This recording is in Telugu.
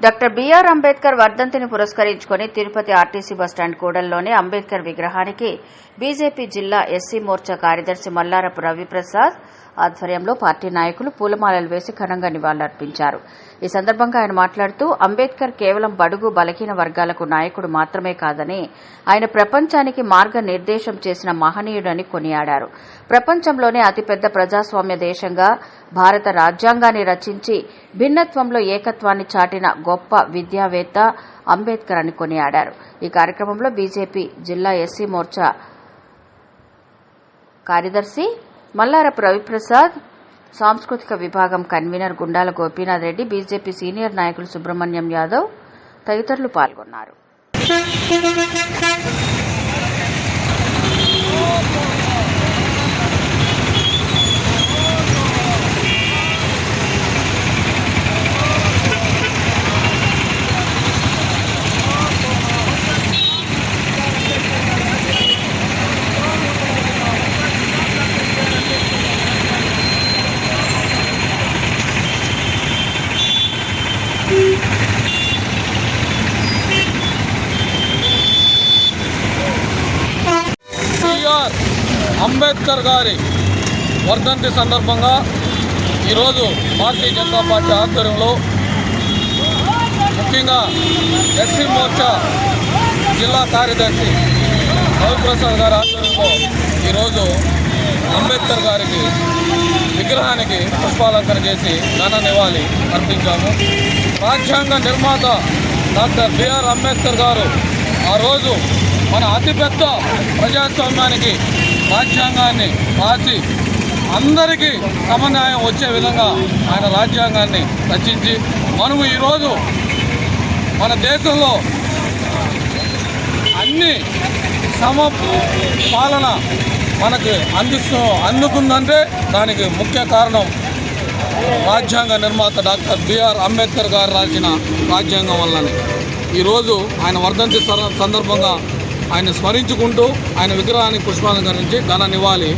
డాక్టర్ బిఆర్ అంబేద్కర్ వర్ధంతిని పురస్కరించుకొని తిరుపతి ఆర్టీసీ బస్టాండ్ కూడల్లోని అంబేద్కర్ విగ్రహానికి బీజేపీ జిల్లా ఎస్సీ మోర్చా కార్యదర్శి మల్లారపు రవిప్రసాద్ ఆధ్వర్యంలో పార్టీ నాయకులు పూలమాలలు వేసి ఘనంగా నివాళులర్పించారు. ఈ సందర్భంగా ఆయన మాట్లాడుతూ అంబేద్కర్ కేవలం బడుగు బలహీన వర్గాలకు నాయకుడు మాత్రమే కాదని ఆయన ప్రపంచానికి మార్గనిర్దేశం చేసిన మహనీయుడని కొనియాడారు. ప్రపంచంలోనే అతిపెద్ద ప్రజాస్వామ్య దేశంగా భారత రాజ్యాంగాన్ని రచించి భిన్నత్వంలో ఏకత్వాన్ని చాటిన గొప్ప విద్యావేత్త అంబేద్కర్ అని కొనియాడారు. ఈ కార్యక్రమంలో బీజేపీ జిల్లా ఎస్సీ మోర్చా కార్యదర్శి మల్లారపు రవిప్రసాద్ సాంస్కృతిక విభాగం convener Gundala Gopinath Reddy BJP senior నాయకులు సుబ్రహ్మణ్యం యాదవ్ తదితరులు పాల్గొన్నారు. బిఆర్ అంబేద్కర్ గారి వర్ధంతి సందర్భంగా ఈరోజు భారతీయ జనతా పార్టీ ఆధ్వర్యంలో ముఖ్యంగా ఎస్సీ మోర్చా జిల్లా కార్యదర్శి రవిప్రసాద్ గారి ఆధ్వర్యంలో ఈరోజు అంబేద్కర్ గారికి విగ్రహానికి పుష్పాలంకరణ చేసి ఘన నివాళి అర్పించాము. రాజ్యాంగ నిర్మాత డాక్టర్ బిఆర్ అంబేద్కర్ గారు ఆ రోజు మన అతిపెద్ద ప్రజాస్వామ్యానికి రాజ్యాంగాన్ని రాసి అందరికీ సమన్యాయం వచ్చే విధంగా ఆయన రాజ్యాంగాన్ని రచించి మనము ఈరోజు మన దేశంలో అన్ని సమ పాలన మనకు అందిస్తూ అందుకుందంటే దానికి ముఖ్య కారణం రాజ్యాంగ నిర్మాత డాక్టర్ బిఆర్ అంబేద్కర్ గారు రాసిన రాజ్యాంగం వల్లనే. ఈరోజు ఆయన వర్ధంతి సందర్భంగా ఆయన స్మరించుకుంటూ ఆయన విగ్రహానికి పుష్పాలంకరించి ఘన నివాళి